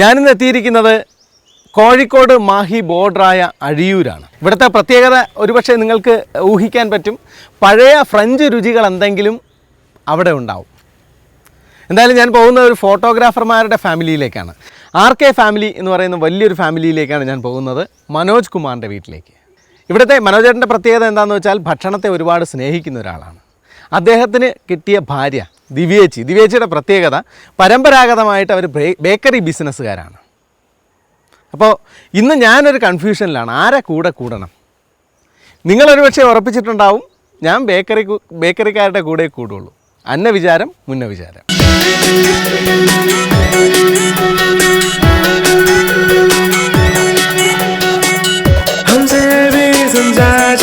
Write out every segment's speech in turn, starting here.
ഞാനിന്ന് എത്തിയിരിക്കുന്നത് കോഴിക്കോട് മാഹി ബോർഡറായ അഴിയൂരാണ്. ഇവിടുത്തെ പ്രത്യേകത ഒരുപക്ഷെ നിങ്ങൾക്ക് ഊഹിക്കാൻ പറ്റും. പഴയ ഫ്രഞ്ച് രുചികൾ എന്തെങ്കിലും അവിടെ ഉണ്ടാവും. എന്തായാലും ഞാൻ പോകുന്ന ഒരു ഫോട്ടോഗ്രാഫർമാരുടെ ഫാമിലിയിലേക്കാണ്. ആർ കെ ഫാമിലി എന്ന് പറയുന്ന വലിയൊരു ഫാമിലിയിലേക്കാണ് ഞാൻ പോകുന്നത്. മനോജ് കുമാറിന്റെ വീട്ടിലേക്ക്. ഇവിടുത്തെ മനോജേട്ടന്റെ പ്രത്യേകത എന്താണെന്ന് വെച്ചാൽ ഭക്ഷണത്തെ ഒരുപാട് സ്നേഹിക്കുന്ന ഒരാളാണ്. അദ്ദേഹത്തിന് കിട്ടിയ ഭാര്യ ദിവ്യേച്ചി. ദിവ്യേച്ചിയുടെ പ്രത്യേകത പരമ്പരാഗതമായിട്ട് അവർ ബേക്കറി ബിസിനസ്സുകാരാണ്. അപ്പോൾ ഇന്ന് ഞാനൊരു കൺഫ്യൂഷനിലാണ്. ആരെ കൂടെ കൂടണം? നിങ്ങളൊരു പക്ഷേ ഉറപ്പിച്ചിട്ടുണ്ടാവും ഞാൻ ബേക്കറി ബേക്കറിക്കാരുടെ കൂടെ കൂടുള്ളൂ. അന്ന വിചാരം മുന്ന വിചാരം. हम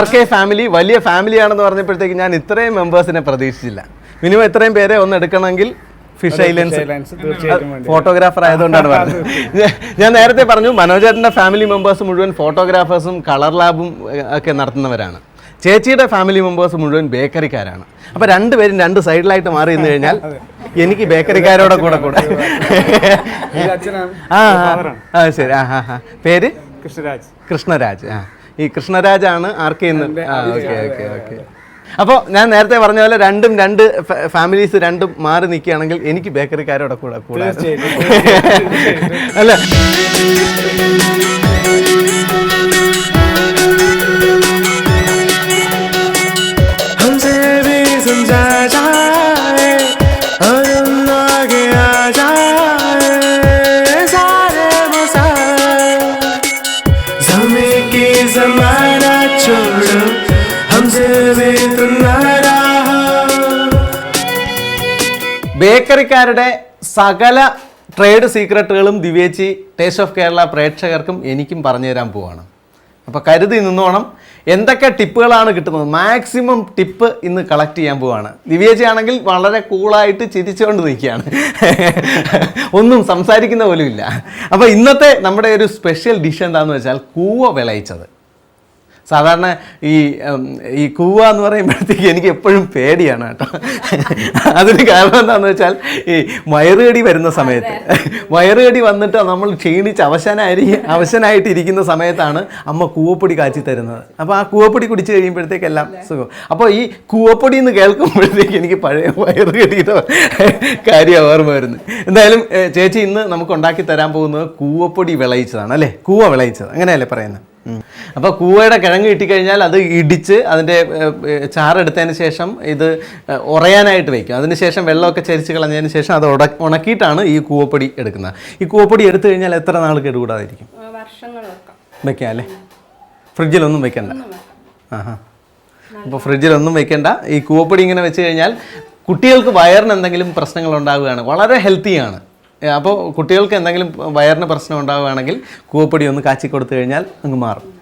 ആർ കെ ഫാമിലി വലിയ ഫാമിലിയാണെന്ന് പറഞ്ഞപ്പോഴത്തേക്ക് ഞാൻ ഇത്രയും മെമ്പേഴ്സിനെ പ്രതീക്ഷിച്ചില്ല. മിനിമം ഇത്രയും പേരെ ഒന്ന് എടുക്കണമെങ്കിൽ ഫിഷ് ഐലൻഡ്സ് ഫോട്ടോഗ്രാഫർ ആയതുകൊണ്ടാണ് പറഞ്ഞത്. ഞാൻ- നേരത്തെ പറഞ്ഞു മനോജേട്ടന്റെ ഫാമിലി മെമ്പേഴ്സ് മുഴുവൻ ഫോട്ടോഗ്രാഫേഴ്സും കളർ ലാബും ഒക്കെ നടത്തുന്നവരാണ്. ചേച്ചിയുടെ ഫാമിലി മെമ്പേഴ്സ് മുഴുവൻ ബേക്കറിക്കാരാണ് അപ്പോൾ രണ്ടുപേരും രണ്ട് സൈഡിലായിട്ട് മാറി നിന്ന് കഴിഞ്ഞാൽ എനിക്ക് ബേക്കറിക്കാരോടെ കൂടെ കൂടെ. ആ ശരി. ആ ഹാ ഹാ പേര്? കൃഷ്ണരാജ്. കൃഷ്ണരാജ്. ആ. ഈ കൃഷ്ണരാജാണ് ആർക്ക് ചെയ്യുന്നത് ആ ഓക്കെ ഓക്കെ ഓക്കെ അപ്പോൾ ഞാൻ നേരത്തെ പറഞ്ഞ പോലെ രണ്ടും രണ്ട് ഫാമിലീസ് രണ്ടും മാറി നിൽക്കുകയാണെങ്കിൽ എനിക്ക് ബേക്കറിക്കാരോടെ കൂടെ കൂടെ അല്ല हमसे भी समझा जाए ബേക്കറിക്കാരുടെ സകല ട്രേഡ് സീക്രട്ടുകളും ദിവ്യേച്ചി ടേസ്റ്റ് ഓഫ് കേരള പ്രേക്ഷകർക്കും എനിക്കും പറഞ്ഞു തരാൻ പോവാണ്. അപ്പോൾ കരുതി നിന്നോണം എന്തൊക്കെ ടിപ്പുകളാണ് കിട്ടുന്നത്? മാക്സിമം ടിപ്പ് ഇന്ന് കളക്ട് ചെയ്യാൻ പോവാണ്. ദിവ്യേച്ചി ആണെങ്കിൽ വളരെ കൂളായിട്ട് ചിരിച്ചുകൊണ്ട് നിൽക്കുകയാണ്. ഒന്നും സംസാരിക്കുന്ന പോലും ഇല്ല. അപ്പോൾ ഇന്നത്തെ നമ്മുടെ ഒരു സ്പെഷ്യൽ ഡിഷ് എന്താണെന്ന് വെച്ചാൽ കൂവ വിളയിച്ചത്. സാധാരണ ഈ ഈ കൂവ എന്ന് പറയുമ്പോഴത്തേക്ക് എനിക്ക് എപ്പോഴും പേടിയാണ് കേട്ടോ. അതിന് കാരണം എന്താണെന്ന് വെച്ചാൽ ഈ വയറുകടി വരുന്ന സമയത്ത്. വയറുകടി വന്നിട്ട് നമ്മൾ ക്ഷീണിച്ച് അവശനായി അവശനായിട്ടിരിക്കുന്ന സമയത്താണ് അമ്മ കൂവപ്പൊടി കാച്ചി തരുന്നത്. അപ്പോൾ ആ കൂവപ്പൊടി കുടിച്ച് കഴിയുമ്പോഴത്തേക്കെല്ലാം സുഖം. അപ്പോൾ ഈ കൂവപ്പൊടി എന്ന് കേൾക്കുമ്പോഴത്തേക്ക് എനിക്ക് പഴയ വയറുകടിയുടെ കാര്യം ഓർമ്മ വരുന്നു. എന്തായാലും ചേച്ചി ഇന്ന് നമുക്ക് ഉണ്ടാക്കി തരാൻ പോകുന്നത് കൂവപ്പൊടി വിളയിച്ചതാണ് അല്ലേ? കൂവ വിളയിച്ചത്. അങ്ങനെയല്ലേ പറയുന്നത്. അപ്പോൾ കൂവയുടെ കിഴങ്ങ് കിട്ടിക്കഴിഞ്ഞാൽ അത് ഇടിച്ച് അതിന്റെ ചാറ് ചാറെടുത്തതിന് ശേഷം ഇത് ഉറയാനായിട്ട് വയ്ക്കും അതിനുശേഷം വെള്ളമൊക്കെ ചരിച്ച് കളഞ്ഞതിന് ശേഷം അത് ഉണക്കിയിട്ടാണ് ഈ കൂവപ്പൊടി എടുക്കുന്നത്. ഈ കൂവപ്പൊടി എടുത്തു കഴിഞ്ഞാൽ എത്ര നാൾ കേടുകൂടാതിരിക്കും? വെക്കാം വെക്കാം. അല്ലേ ഫ്രിഡ്ജിലൊന്നും വെക്കണ്ട. ആഹാ. അപ്പോൾ ഫ്രിഡ്ജിലൊന്നും വെക്കണ്ട. ഈ കൂവപ്പൊടി ഇങ്ങനെ വെച്ച് കഴിഞ്ഞാൽ കുട്ടികൾക്ക് വയറിന് എന്തെങ്കിലും പ്രശ്നങ്ങൾ ഉണ്ടാവുകയാണ്. വളരെ ഹെൽത്തിയാണ്. അപ്പോൾ കുട്ടികൾക്ക് എന്തെങ്കിലും വയറിന് പ്രശ്നം ഉണ്ടാവുകയാണെങ്കിൽ കൂവപ്പൊടി ഒന്ന് കാച്ചി കൊടുത്തു കഴിഞ്ഞാൽ അങ്ങ് മാറും.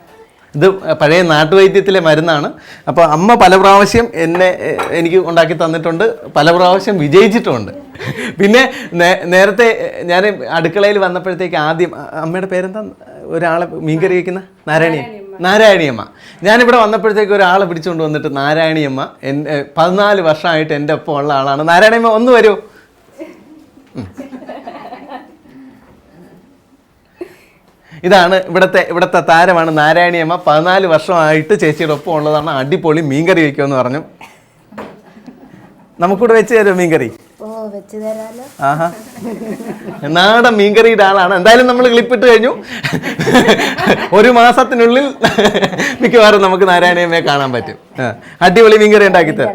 ഇത് പഴയ നാട്ടുവൈദ്യത്തിലെ മരുന്നാണ്. അപ്പോൾ അമ്മ പല പ്രാവശ്യം എന്നെ എനിക്ക് ഉണ്ടാക്കി തന്നിട്ടുണ്ട്. പല പ്രാവശ്യം വിജയിച്ചിട്ടുമുണ്ട് പിന്നെ നേ- നേരത്തെ ഞാൻ അടുക്കളയിൽ വന്നപ്പോഴത്തേക്ക് ആദ്യം അമ്മയുടെ പേരെന്താ? ഒരാളെ മീൻകറി വയ്ക്കുന്ന നാരായണി നാരായണിയമ്മ ഞാനിവിടെ വന്നപ്പോഴത്തേക്ക് ഒരാളെ പിടിച്ചുകൊണ്ട് വന്നിട്ട് നാരായണിയമ്മ എൻ എ, പതിനാല് വർഷമായിട്ട് എന്റെ ഒപ്പം ഉള്ള ആളാണ്. നാരായണിയമ്മ ഒന്ന് വരൂ. ഇതാണ് ഇവിടുത്തെ ഇവിടുത്തെ താരമാണ് നാരായണിയമ്മ. പതിനാല് വർഷമായിട്ട് ചേച്ചിയുടെ ഒപ്പം ഉള്ളതാണ്. അടിപൊളി മീൻകറി വെക്കുമെന്ന് പറഞ്ഞു. നമുക്കിവിടെ വെച്ച് തരുമോ മീൻകറി? ആഹാ. നാടൻ മീൻകറിയുടെ ആളാണ്. എന്തായാലും നമ്മൾ ക്ലിപ്പിട്ട് കഴിഞ്ഞു. ഒരു മാസത്തിനുള്ളിൽ മിക്കവാറും നമുക്ക് നാരായണിയമ്മയെ കാണാൻ പറ്റും. അടിപൊളി മീൻകറി ഉണ്ടാക്കി തരും.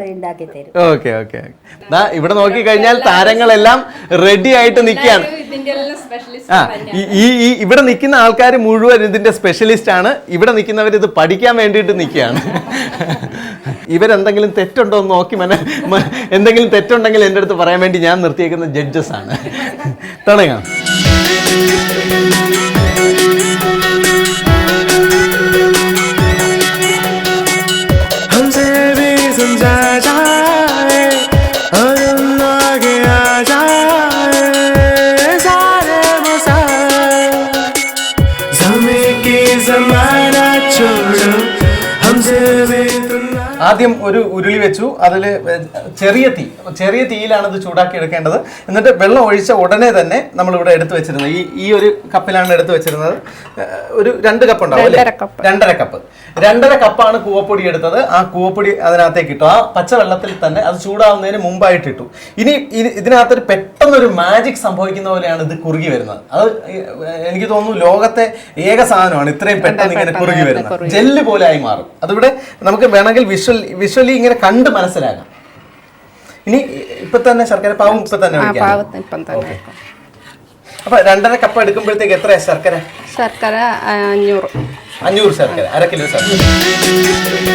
Okay okay. ദാ ഇവിടെ നോക്കി കഴിഞ്ഞാൽ താരങ്ങളെല്ലാം റെഡി ആയിട്ട് നിൽക്കുകയാണ്. സ്പെഷ്യലിസ്റ്റ് ആ ഈ- ഈ ഇവിടെ നിൽക്കുന്ന ആൾക്കാർ മുഴുവൻ ഇതിന്റെ സ്പെഷ്യലിസ്റ്റ് ആണ്. ഇവിടെ നിൽക്കുന്നവർ ഇത് പഠിക്കാൻ വേണ്ടിയിട്ട് നിൽക്കുകയാണ്. ഇവരെന്തെങ്കിലും തെറ്റുണ്ടോ എന്ന് നോക്കി മന എന്തെങ്കിലും തെറ്റുണ്ടെങ്കിൽ എന്റെ അടുത്ത് പറയാൻ വേണ്ടി ഞാൻ നിർത്തിയേക്കുന്ന ജഡ്ജസ് ആണ്. തുടങ്ങാം. 在这 ആദ്യം ഒരു ഉരുളി വെച്ചു. അതിൽ ചെറിയ തീ ചെറിയ തീയിലാണ് ഇത് ചൂടാക്കി എടുക്കേണ്ടത്. എന്നിട്ട് വെള്ളം ഒഴിച്ച ഉടനെ തന്നെ നമ്മളിവിടെ എടുത്തു വെച്ചിരുന്നത്. ഈ ഈ ഒരു കപ്പിലാണ് എടുത്തു വെച്ചിരുന്നത്. ഒരു രണ്ട് കപ്പ് ഉണ്ടാവും അല്ലേ? രണ്ടര കപ്പ്. രണ്ടര കപ്പ് രണ്ടര കപ്പാണ് കൂവപ്പൊടി എടുത്തത്. ആ കൂവപ്പൊടി അതിനകത്തേക്ക് ഇട്ടു. ആ പച്ചവെള്ളത്തിൽ തന്നെ അത് ചൂടാവുന്നതിന് മുമ്പായിട്ട് ഇട്ടു. ഇനി ഇതിനകത്തൊരു പെട്ടെന്നൊരു മാജിക് സംഭവിക്കുന്ന പോലെയാണ് ഇത് കുറുകി വരുന്നത്. അത് എനിക്ക് തോന്നുന്നു ലോകത്തെ ഏക സാധനമാണ് ഇത്രയും പെട്ടെന്ന് ഇങ്ങനെ കുറുകി വരുന്നത്. ജെല്ല് പോലെ ആയി മാറും. അതിവിടെ നമുക്ക് വേണമെങ്കിൽ വിഷ്വൽ വിഷ്വലി ഇങ്ങനെ കണ്ട് മനസ്സിലാക്കാം ഇനി ഇപ്പൊ തന്നെ ശർക്കര പാവും ഇപ്പൊ തന്നെ ആ ഒഴിക്കാം പാവത്തിന് ഇപ്പം തന്നെ അപ്പൊ രണ്ടര കപ്പ് എടുക്കുമ്പോഴത്തേക്ക് എത്രയാ ശർക്കര ശർക്കര ആ, അഞ്ഞൂറ് അഞ്ഞൂറ് ശർക്കര അര കിലോ ശർക്കര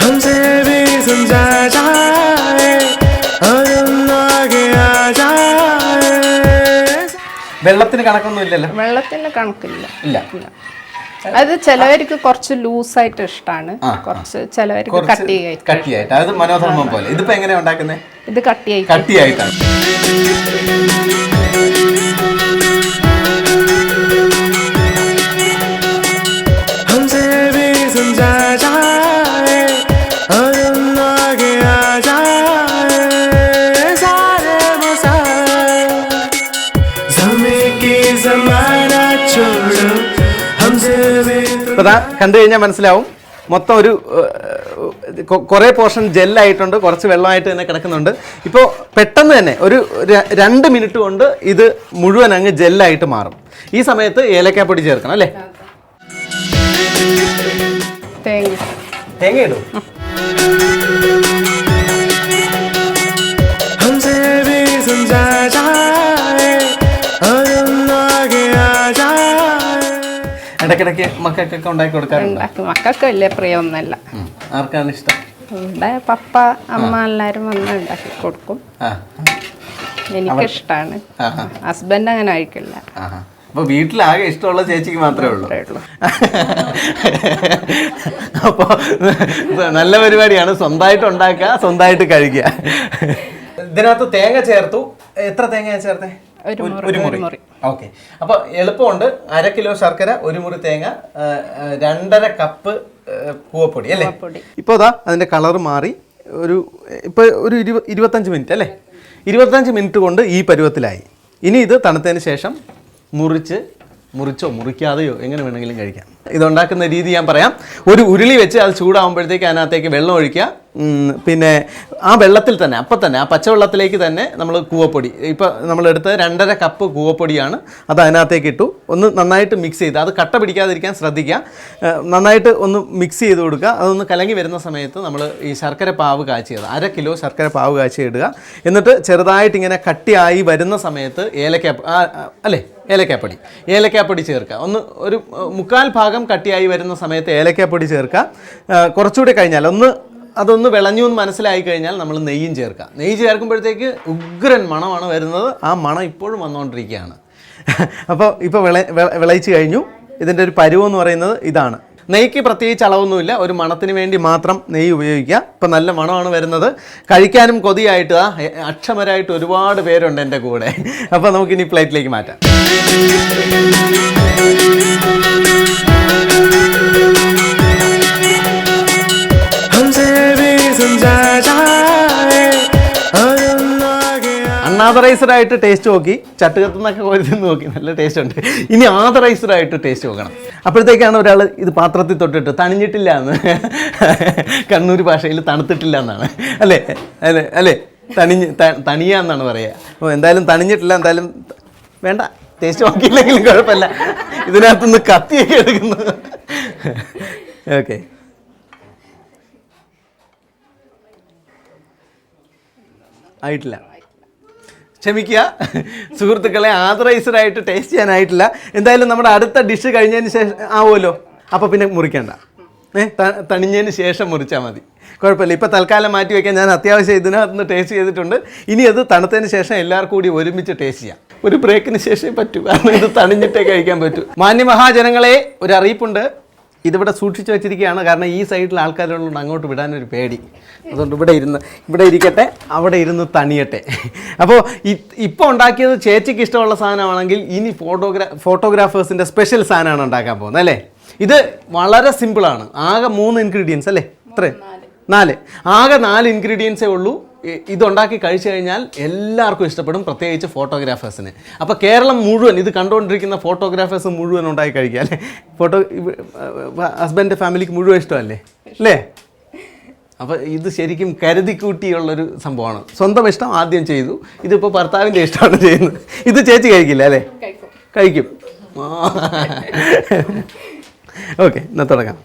हमसे भी समझा जाए വെള്ളത്തിന് കണക്കൊന്നും ഇല്ലല്ലോ? വെള്ളത്തിന് കണക്കില്ല. ഇല്ല. അത് ചിലവർക്ക് കുറച്ച് ലൂസായിട്ട് ഇഷ്ടമാണ് കുറച്ച് ചിലവർക്ക് കട്ടിയായിട്ട് കട്ടിയായിട്ട്. അത് മനോധർമ്മം പോലെ. ഇതിപ്പോ എങ്ങനെയാ ഉണ്ടാക്കുന്നത് ഇത് കട്ടിയായി കട്ടിയായിട്ടാണ്. Sometimes ഇപ്പൊ കണ്ടു കഴിഞ്ഞാൽ മനസ്സിലാവും. മൊത്തം ഒരു കുറേ പോർഷൻ ജെല്ലായിട്ടുണ്ട്. കുറച്ച് വെള്ളമായിട്ട് തന്നെ കിടക്കുന്നുണ്ട്. ഇപ്പോൾ പെട്ടെന്ന് തന്നെ ഒരു രണ്ട് മിനിറ്റ് കൊണ്ട് ഇത് മുഴുവൻ അങ്ങ് ജെല്ലായിട്ട് മാറും. ഈ സമയത്ത് ഏലക്കാപ്പൊടി ചേർക്കണം അല്ലേ? തേങ്ങ. തേങ്ങ ഇടും. ഇടയ്ക്കിടയ്ക്ക് മക്കൾക്കൊക്കെ ഉണ്ടാക്കി കൊടുക്കാറുണ്ട്? ഉണ്ടാക്കി. മക്കൾക്ക് വലിയ പ്രിയമൊന്നുമല്ല. ആർക്കാണ് ഇഷ്ടം? ഇവിടെ പപ്പ അമ്മ എല്ലാവരും വന്ന് ഉണ്ടാക്കി കൊടുക്കും. ആ. എനിക്കിഷ്ടമാണ് ആ ആ ഹസ്ബൻഡ് അങ്ങനെ കഴിക്കില്ല. ആഹാ. അപ്പൊ വീട്ടിലാകെ ഇഷ്ടമുള്ള ചേച്ചിക്ക് മാത്രമേ ഉള്ളൂ. അത്രേ ഉള്ളൂ. അപ്പൊ നല്ല പരിപാടിയാണ്. സ്വന്തമായിട്ട് ഉണ്ടാക്കുക സ്വന്തമായിട്ട് കഴിക്കുക. ഇതിനകത്ത് തേങ്ങ ചേർത്തു. എത്ര തേങ്ങയാണ് ചേർത്തേ? ഒരു മുറി. ഓക്കെ. അപ്പൊ എളുപ്പമുണ്ട്. അര കിലോ ശർക്കര ഒരു മുറി തേങ്ങ രണ്ടര കപ്പ് പൂവപ്പൊടി കൂവപ്പൊടി അല്ലേ? ഇപ്പൊ ഇപ്പോൾ അതാ അതിന്റെ കളർ മാറി. ഒരു ഇപ്പൊ ഒരു ഇരുപ ഇരുപത്തഞ്ച് മിനിറ്റ് അല്ലേ? ഇരുപത്തഞ്ച് മിനിറ്റ് കൊണ്ട് ഈ പരുവത്തിലായി. ഇനി ഇത് തണുത്തതിന് ശേഷം മുറിച്ച് മുറിച്ചോ മുറിക്കാതെയോ എങ്ങനെ വേണമെങ്കിലും കഴിക്കാം. ഇതുണ്ടാക്കുന്ന രീതി ഞാൻ പറയാം. ഒരു ഉരുളി വെച്ച് അത് ചൂടാകുമ്പോഴത്തേക്ക് അതിനകത്തേക്ക് വെള്ളം ഒഴിക്കുക. പിന്നെ ആ വെള്ളത്തിൽ തന്നെ അപ്പം തന്നെ ആ പച്ചവെള്ളത്തിലേക്ക് തന്നെ നമ്മൾ കൂവപ്പൊടി. ഇപ്പം നമ്മളെടുത്ത് രണ്ടര കപ്പ് കൂവപ്പൊടിയാണ് അത് അതിനകത്തേക്ക് ഇട്ടു. ഒന്ന് നന്നായിട്ട് മിക്സ് ചെയ്ത് അത് കട്ട പിടിക്കാതിരിക്കാൻ ശ്രദ്ധിക്കുക. നന്നായിട്ട് ഒന്ന് മിക്സ് ചെയ്ത് കൊടുക്കുക. അതൊന്ന് കലങ്ങി വരുന്ന സമയത്ത് നമ്മൾ ഈ ശർക്കര പാവ് കാച്ചിയത് അര കിലോ ശർക്കര പാവ് കാച്ചി ഇടുക. എന്നിട്ട് ചെറുതായിട്ട് ഇങ്ങനെ കട്ടിയായി വരുന്ന സമയത്ത് ഏലക്ക അല്ലേ ഏലക്കാപ്പൊടി ഏലക്കാപ്പൊടി ചേർക്കുക. ഒന്ന് ഒരു മുക്കാൽ ഭാഗം കട്ടിയായി വരുന്ന സമയത്ത് ഏലക്കാപ്പൊടി ചേർക്കുക. കുറച്ചുകൂടി കഴിഞ്ഞാൽ ഒന്ന് അതൊന്ന് വിളഞ്ഞു എന്ന് മനസ്സിലായി കഴിഞ്ഞാൽ നമ്മൾ നെയ്യും ചേർക്കാം. നെയ്യ് ചേർക്കുമ്പോഴത്തേക്ക് ഉഗ്രൻ മണമാണ് വരുന്നത്. ആ മണം ഇപ്പോഴും വന്നുകൊണ്ടിരിക്കുകയാണ്. അപ്പോൾ ഇപ്പോൾ വിള വിള- വിളയിച്ച് കഴിഞ്ഞു. ഇതിന്റെ ഒരു പരുവം എന്ന് പറയുന്നത് ഇതാണ്. നെയ്ക്ക് പ്രത്യേകിച്ച് അളവൊന്നുമില്ല. ഒരു മണത്തിന് വേണ്ടി മാത്രം നെയ്യ് ഉപയോഗിക്കുക. ഇപ്പം നല്ല മണമാണ് വരുന്നത്. കഴിക്കാനും കൊതിയായിട്ട് അക്ഷമരായിട്ട് ഒരുപാട് പേരുണ്ട് എന്റെ കൂടെ. അപ്പോൾ നമുക്കിനി പ്ലേറ്റിലേക്ക് മാറ്റാം. അൺആതറൈസ്ഡ് ആയിട്ട് ടേസ്റ്റ് നോക്കി ചട്ടുകത്തുനിന്നൊക്കെ കോരി തിന്ന് നോക്കി നല്ല ടേസ്റ്റ് ഉണ്ട്. ഇനി ആതറൈസ്ഡ് ആയിട്ട് ടേസ്റ്റ് നോക്കണം. അപ്പോഴത്തേക്കാണ് ഒരാൾ ഇത് പാത്രത്തിൽ തൊട്ടിട്ട് തണിഞ്ഞിട്ടില്ല എന്ന്. കണ്ണൂർ ഭാഷയിൽ തണുത്തിട്ടില്ല എന്നാണ്. അല്ലേ? അല്ലേ? അല്ലേ? തണിഞ്ഞ് തണിയ എന്നാണ് പറയുക. അപ്പോൾ എന്തായാലും തണിഞ്ഞിട്ടില്ല എന്തായാലും വേണ്ട. ടേസ്റ്റ് നോക്കിയില്ലെങ്കിലും കുഴപ്പമില്ല. ഇതിനകത്തുനിന്ന് കത്തിയൊക്കെ എടുക്കുന്നു. ഓക്കെ. ആയിട്ടില്ല. ക്ഷമിക്കുക. സുഹൃത്തുക്കളെ ആതറൈസ്ഡ് ആയിട്ട് ടേസ്റ്റ് ചെയ്യാനായിട്ടില്ല. എന്തായാലും നമ്മുടെ അടുത്ത ഡിഷ് കഴിഞ്ഞതിന് ശേഷം ആവുമല്ലോ? അപ്പോൾ പിന്നെ മുറിക്കണ്ട. ഏ ത- തണിഞ്ഞതിന് ശേഷം മുറിച്ചാൽ മതി. കുഴപ്പമില്ല. ഇപ്പോൾ തൽക്കാലം മാറ്റി വയ്ക്കാൻ ഞാൻ അത്യാവശ്യം ഇതിനകത്ത് ടേസ്റ്റ് ചെയ്തിട്ടുണ്ട്. ഇനി അത് തണുത്തതിന് ശേഷം എല്ലാവർക്കും കൂടി ഒരുമിച്ച് ടേസ്റ്റ് ചെയ്യാം. ഒരു ബ്രേക്കിന് ശേഷമേ പറ്റൂ. കാരണം ഇത് തണിഞ്ഞിട്ടേ കഴിക്കാൻ പറ്റൂ. മാന്യമഹാജനങ്ങളെ ഒരു അറിയിപ്പുണ്ട്. ഇതിവിടെ സൂക്ഷിച്ചു വെച്ചിരിക്കുകയാണ്. കാരണം ഈ സൈഡിൽ ആൾക്കാരുള്ളതുകൊണ്ട് അങ്ങോട്ട് വിടാനൊരു പേടി. അതുകൊണ്ട് ഇവിടെ ഇരുന്ന് ഇവിടെ ഇരിക്കട്ടെ അവിടെ ഇരുന്ന് തണിയട്ടെ. അപ്പോൾ ഇപ്പോൾ ഉണ്ടാക്കിയത് ചേച്ചിക്ക് ഇഷ്ടമുള്ള സാധനമാണെങ്കിൽ ഇനി ഫോട്ടോഗ്രാ ഫോട്ടോഗ്രാഫേഴ്സിന്റെ സ്പെഷ്യൽ സാധനമാണ് ഉണ്ടാക്കാൻ പോകുന്നത് അല്ലേ? ഇത് വളരെ സിമ്പിളാണ് ആകെ മൂന്ന് ഇൻഗ്രീഡിയൻസ് അല്ലേ? ഇത്രേ നാല്. ആകെ നാല് ഇൻഗ്രീഡിയൻസേ ഉള്ളൂ. ഇതുണ്ടാക്കി കഴിച്ചു കഴിഞ്ഞാൽ എല്ലാവർക്കും ഇഷ്ടപ്പെടും പ്രത്യേകിച്ച് ഫോട്ടോഗ്രാഫേഴ്സിന്. അപ്പോൾ കേരളം മുഴുവൻ ഇത് കണ്ടുകൊണ്ടിരിക്കുന്ന ഫോട്ടോഗ്രാഫേഴ്സ് മുഴുവൻ ഉണ്ടാക്കി കഴിക്കുക അല്ലേ? ഫോട്ടോ ഹസ്ബൻഡ് ഫാമിലിക്ക് മുഴുവൻ ഇഷ്ടമല്ലേ? അല്ലേ? അപ്പോൾ ഇത് ശരിക്കും കരുതിക്കൂട്ടിയുള്ളൊരു സംഭവമാണ്. സ്വന്തം ഇഷ്ടം ആദ്യം ചെയ്തു. ഇതിപ്പോൾ ഭർത്താവിന്റെ ഇഷ്ടമാണ് ചെയ്യുന്നത്. ഇത് ചേച്ചി കഴിക്കില്ല അല്ലേ? കഴിക്കും. ഓക്കെ എന്നാൽ തുടങ്ങാം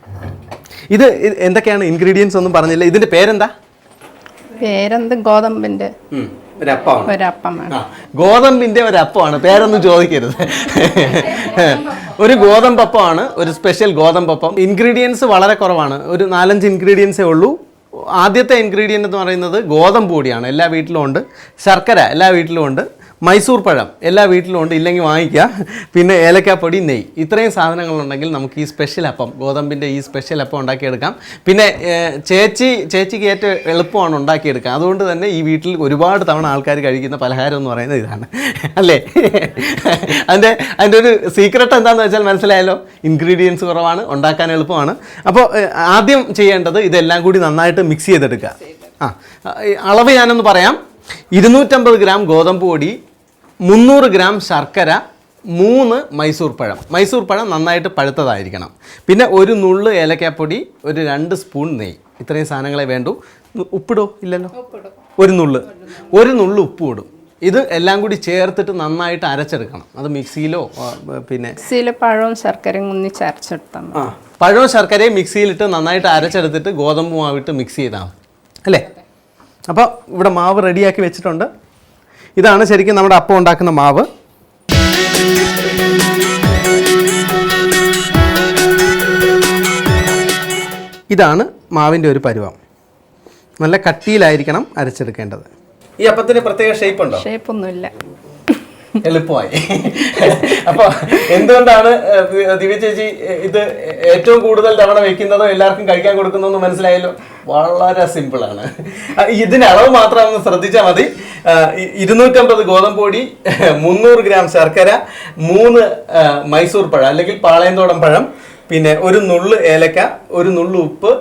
ഇത് എന്തൊക്കെയാണ്? ഇൻഗ്രീഡിയൻസ് ഒന്നും പറഞ്ഞില്ല. ഇതിന്റെ പേരെന്താ? പേരെന്ത്? ഗോതമ്പിന്റെ. ഒരപ്പമാണ്. ഒരപ്പമാണ്. ഗോതമ്പിന്റെ ഒരു പേരൊന്നും ചോദിക്കരുത്. ഒരു ഗോതമ്പപ്പമാണ് ഒരു സ്പെഷ്യൽ ഗോതമ്പപ്പം ഇൻഗ്രീഡിയൻസ് വളരെ കുറവാണ്. ഒരു നാലഞ്ച് ഇൻഗ്രീഡിയൻസേ ഉള്ളൂ. ആദ്യത്തെ ഇൻഗ്രീഡിയന്റ് എന്ന് പറയുന്നത് ഗോതമ്പ് പൊടിയാണ്. എല്ലാ വീട്ടിലും ഉണ്ട്. ശർക്കര എല്ലാ വീട്ടിലും ഉണ്ട്. മൈസൂർ പഴം. എല്ലാ വീട്ടിലും ഉണ്ട്. ഇല്ലെങ്കിൽ വാങ്ങിക്കുക പിന്നെ ഏലക്കാപ്പൊടി നെയ്യ്. ഇത്രയും സാധനങ്ങളുണ്ടെങ്കിൽ നമുക്ക് ഈ സ്പെഷ്യൽ അപ്പം ഗോതമ്പിന്റെ ഈ സ്പെഷ്യൽ അപ്പം ഉണ്ടാക്കിയെടുക്കാം. പിന്നെ ചേച്ചി ചേച്ചിക്ക് ഏറ്റവും എളുപ്പമാണ് ഉണ്ടാക്കിയെടുക്കുക അതുകൊണ്ട് തന്നെ ഈ വീട്ടിൽ ഒരുപാട് തവണ ആൾക്കാർ കഴിക്കുന്ന പലഹാരം എന്ന് പറയുന്നത് ഇതാണ്. അല്ലേ? അതിന്റെ അതിന്റെ ഒരു സീക്രട്ട് എന്താണെന്ന് വെച്ചാൽ മനസ്സിലായല്ലോ? ഇൻഗ്രീഡിയൻസ് കുറവാണ്. ഉണ്ടാക്കാൻ എളുപ്പമാണ്. അപ്പോൾ ആദ്യം ചെയ്യേണ്ടത് ഇതെല്ലാം കൂടി നന്നായിട്ട് മിക്സ് ചെയ്തെടുക്കുക. ആ അളവ് ഞാനൊന്ന് പറയാം. ഇരുന്നൂറ്റമ്പത് ഗ്രാം ഗോതമ്പ് പൊടി മുന്നൂറ് ഗ്രാം ശർക്കര മൂന്ന് മൈസൂർ പഴം. മൈസൂർ പഴം നന്നായിട്ട് പഴുത്തതായിരിക്കണം. പിന്നെ ഒരു നുള്ള് ഏലക്കാപ്പൊടി ഒരു രണ്ട് സ്പൂൺ നെയ്യ്. ഇത്രയും സാധനങ്ങളെ വേണ്ടു. ഉപ്പിടോ? ഇല്ലല്ലോ. ഒരു നുള്ള്. ഒരു നുള്ള് ഉപ്പ് ഇടും. ഇത് എല്ലാം കൂടി ചേർത്തിട്ട് നന്നായിട്ട് അരച്ചെടുക്കണം. അത് മിക്സിയിലോ പിന്നെ മിക്സിയിൽ പഴവും ശർക്കരയും ഒന്നിച്ച് അരച്ചെടുത്താൽ ആ പഴവും ശർക്കരയും മിക്സിയിലിട്ട് നന്നായിട്ട് അരച്ചെടുത്തിട്ട് ഗോതമ്പ് മാവിട്ട് മിക്സ് ചെയ്താൽ മതി. അല്ലേ? അപ്പോൾ ഇവിടെ മാവ് റെഡിയാക്കി വെച്ചിട്ടുണ്ട്. ഇതാണ് ശരിക്കും നമ്മുടെ അപ്പം ഉണ്ടാക്കുന്ന മാവ്. ഇതാണ് മാവിന്റെ ഒരു പരുവം. നല്ല കട്ടിയിലായിരിക്കണം അരച്ചെടുക്കേണ്ടത്. ഈ അപ്പത്തിന് പ്രത്യേക ഷേപ്പ് ഉണ്ടോ? ഷേപ്പ് ഒന്നുമില്ല. എളുപ്പമായി. അപ്പൊ എന്തുകൊണ്ടാണ് ദിവ്യ ചേച്ചി ഇത് ഏറ്റവും കൂടുതൽ തവണ വെക്കുന്നതോ എല്ലാവർക്കും കഴിക്കാൻ കൊടുക്കുന്നതെന്ന് മനസ്സിലായല്ലോ? വളരെ സിമ്പിളാണ്. ഇതിന് അളവ് മാത്രം ശ്രദ്ധിച്ചാൽ മതി. ഇരുന്നൂറ്റമ്പത് ഗോതമ്പ് പൊടി മുന്നൂറ് ഗ്രാം ശർക്കര മൂന്ന് മൈസൂർ പഴം അല്ലെങ്കിൽ പാളയന്തോടം പഴം പിന്നെ ഒരു നുള്ള് ഏലക്ക ഒരു നുള്ള് ഉപ്പ്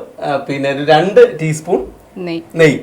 പിന്നെ രണ്ട് ടീസ്പൂൺ നെയ്യ്. നെയ്യ്.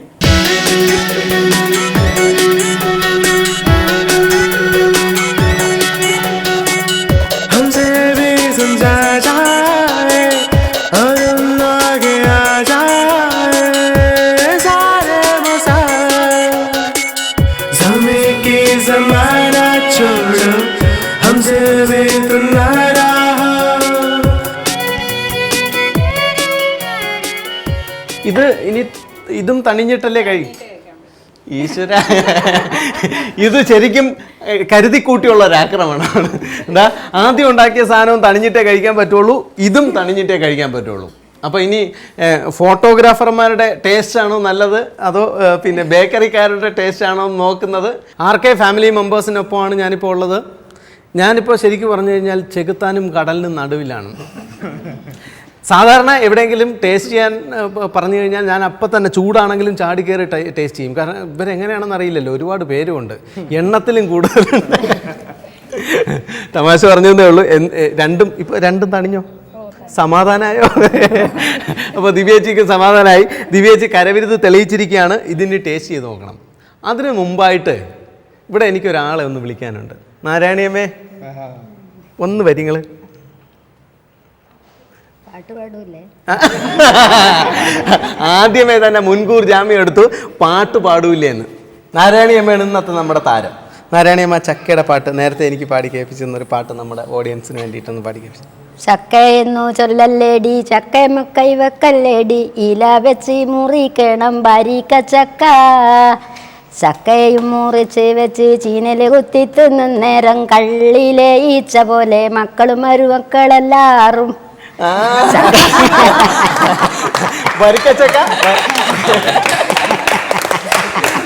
തണിഞ്ഞിട്ടല്ലേ കഴിയും ഈശ്വര. ഇത് ശരിക്കും കരുതിക്കൂട്ടിയുള്ള ഒരാക്രമണമാണ് എന്താ ആദ്യം ഉണ്ടാക്കിയ സാധനവും തണിഞ്ഞിട്ടേ കഴിക്കാൻ പറ്റുള്ളൂ ഇതും തണിഞ്ഞിട്ടേ കഴിക്കാൻ പറ്റുള്ളൂ. അപ്പോൾ ഇനി ഫോട്ടോഗ്രാഫർമാരുടെ ടേസ്റ്റ് ആണോ നല്ലത്? അതോ പിന്നെ ബേക്കറിക്കാരുടെ ടേസ്റ്റ് ആണോ നോക്കുന്നത്? ആർ കെ ഫാമിലി മെമ്പേഴ്സിനൊപ്പമാണ് ഞാനിപ്പോൾ ഉള്ളത്. ഞാനിപ്പോൾ ശരിക്കും പറഞ്ഞു കഴിഞ്ഞാൽ ചെകുത്താനും കടലിനും നടുവിലാണ്. സാധാരണ എവിടെയെങ്കിലും ടേസ്റ്റ് ചെയ്യാൻ പറഞ്ഞു കഴിഞ്ഞാൽ ഞാൻ അപ്പം തന്നെ ചൂടാണെങ്കിലും ചാടി കയറി ടേസ്റ്റ് ചെയ്യും. കാരണം ഇവരെങ്ങനെയാണെന്ന് അറിയില്ലല്ലോ. ഒരുപാട് പേരുമുണ്ട് എണ്ണത്തിലും കൂടുതലുണ്ട്. തമാശ പറഞ്ഞതേ ഉള്ളൂ. രണ്ടും ഇപ്പൊ രണ്ടും തണിഞ്ഞോ? സമാധാനമായോ അപ്പോൾ ദിവ്യേച്ചിക്ക് സമാധാനമായി ദിവ്യേച്ചി കരവിരുത് തെളിയിച്ചിരിക്കുകയാണ്. ഇതിന് ടേസ്റ്റ് ചെയ്ത് നോക്കണം. അതിനു മുമ്പായിട്ട് ഇവിടെ എനിക്കൊരാളെ ഒന്ന് വിളിക്കാനുണ്ട്. നാരായണിയമ്മേ ഒന്ന് വരിങ്ങൾ. ആദ്യമേ തന്നെ മുൻകൂർ ജാമ്യം എടുത്തു പാട്ട് പാടൂല്ലേ എന്ന് നാരായണിയമ്മയാണ് ഇന്നത്തെ നമ്മുടെ താരം. നാരായണിയമ്മ ചക്കയുടെ പാട്ട് നേരത്തെ എനിക്ക് പാടി കേൾപ്പിച്ചിരുന്ന ഒരു പാട്ട് നമ്മുടെ ഓഡിയൻസിന് വേണ്ടിയിട്ടൊന്ന് പാടി കേൾപ്പിച്ചു. ചക്കയെന്നു ചൊല്ലല്ലേടി ചക്കയമ്മ വെക്കല്ലേടി ഇല വെച്ച് മുറിക്കണം ബാരിക്ക ചക്ക. ചക്കയും മുറിച്ച് വെച്ച് ചീനൽ കുത്തി തിന്നുന്നേരം നേരം കള്ളിലെ ഈച്ച പോലെ മക്കളും മരുമക്കളെല്ലാറും ആ. വരിക്കച്ചക്ക?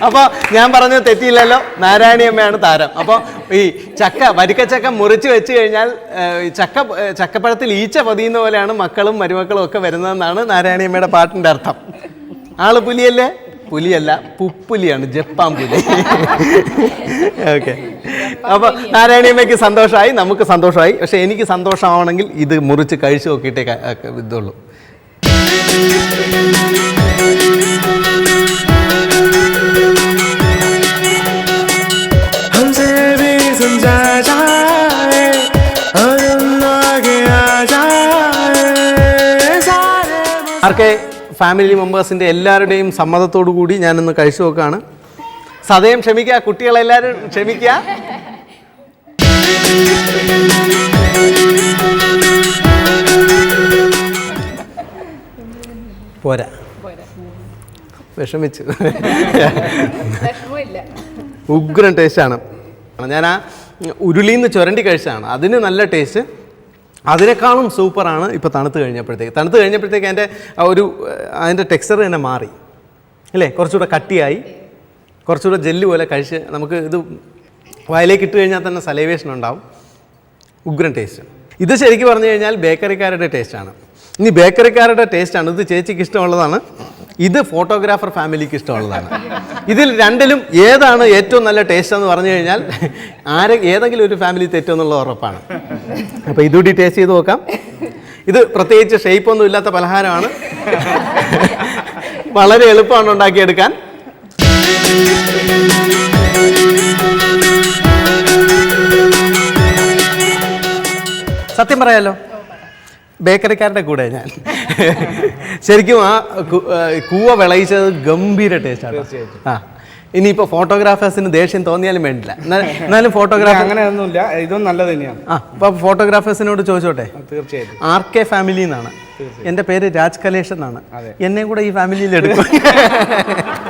അപ്പോൾ ഞാൻ പറഞ്ഞത് തെറ്റിയില്ലല്ലോ. നാരായണി അമ്മയാണ് താരം. അപ്പോൾ ഈ ചക്ക വരിക്കച്ചക്ക മുറിച്ച് വെച്ച് കഴിഞ്ഞാൽ ചക്ക ചക്കപ്പഴത്തിൽ ഈച്ച പതിയുന്ന പോലെയാണ് മക്കളും മരുമക്കളും ഒക്കെ വരുന്നതെന്നാണ് നാരായണി അമ്മയുടെ പാട്ടിന്റെ അർത്ഥം. ആൾ പുലിയല്ലേ? പുലിയല്ല പുപ്പുലിയാണ് ജപ്പാൻ പുലി. ഓക്കെ അപ്പൊ നാരായണിയമ്മയ്ക്ക് സന്തോഷമായി നമുക്ക് സന്തോഷമായി. പക്ഷെ എനിക്ക് സന്തോഷമാവണമെങ്കിൽ ഇത് മുറിച്ച് കഴിച്ചു നോക്കിയിട്ടേ ഇതുള്ളൂ. ആർക്കെ ഫാമിലി മെമ്പേഴ്സിന്റെ എല്ലാവരുടെയും സമ്മതത്തോടു കൂടി ഞാനൊന്ന് കഴിച്ചു നോക്കുകയാണ് സദയം ക്ഷമിക്കുക കുട്ടികളെല്ലാവരും ക്ഷമിക്കുക പോരാ. വിഷമിച്ചു. ഉഗ്രൻ ടേസ്റ്റാണ്. ഞാൻ ആ ഉരുളിന്ന് ചുരണ്ടി കഴിച്ചതാണ്. അതിന് നല്ല ടേസ്റ്റ്. അതിനേക്കാളും സൂപ്പറാണ് ഇപ്പോൾ തണുത്ത് കഴിഞ്ഞപ്പോഴത്തേക്ക്. തണുത്ത് കഴിഞ്ഞപ്പോഴത്തേക്ക് അതിന്റെ ആ ഒരു അതിന്റെ അതിന്റെ ടെക്സ്ചർ തന്നെ മാറി. അല്ലേ? കുറച്ചുകൂടെ കട്ടിയായി. കുറച്ചുകൂടെ ജെല്ല് പോലെ കഴിച്ച് നമുക്ക് ഇത് വായിലേക്ക് ഇട്ട് കഴിഞ്ഞാൽ തന്നെ സലൈവേഷൻ ഉണ്ടാവും. ഉഗ്രൻ ടേസ്റ്റ് ഇത് ശരിക്കും പറഞ്ഞു കഴിഞ്ഞാൽ ബേക്കറിക്കാരുടെ ടേസ്റ്റാണ് ഇനി ബേക്കറിക്കാരുടെ ടേസ്റ്റാണ് ഇത് ചേച്ചിക്ക് ഇഷ്ടമുള്ളതാണ്. ഇത് ഫോട്ടോഗ്രാഫർ ഫാമിലിക്ക് ഇഷ്ടമുള്ളതാണ്. ഇതിൽ രണ്ടിലും ഏതാണ് ഏറ്റവും നല്ല ടേസ്റ്റ് എന്ന് പറഞ്ഞു കഴിഞ്ഞാൽ ആരെ ഏതെങ്കിലും ഒരു ഫാമിലി തെറ്റുമെന്നുള്ള ഉറപ്പാണ്. അപ്പോൾ ഇതുകൂടി ടേസ്റ്റ് ചെയ്ത് നോക്കാം. ഇത് പ്രത്യേകിച്ച് ഷേപ്പൊന്നും ഇല്ലാത്ത പലഹാരമാണ്. വളരെ എളുപ്പമാണ് ഉണ്ടാക്കിയെടുക്കാൻ. സത്യം പറയാലോ? ബേക്കറിക്കാരുടെ കൂടെ ഞാൻ. ശരിക്കും ആ കൂവ വിളയിച്ചത് ഗംഭീര ടേസ്റ്റാണ് ആ ഇനിയിപ്പോൾ ഫോട്ടോഗ്രാഫേഴ്സിന് ദേഷ്യം തോന്നിയാലും വേണ്ടില്ല. എന്നാ- എന്നാലും ഫോട്ടോഗ്രാഫർ അങ്ങനെയൊന്നുമില്ല. ഇതും നല്ലത് തന്നെയാണ്. ആ അപ്പോൾ ഫോട്ടോഗ്രാഫേഴ്സിനോട് ചോദിച്ചോട്ടെ? തീർച്ചയായിട്ടും. ആർ കെ ഫാമിലി എന്നാണ് എന്റെ പേര് രാജ് കലേഷ് എന്നാണ്. എന്നെ കൂടെ ഈ ഫാമിലിയിൽ എടുക്കും.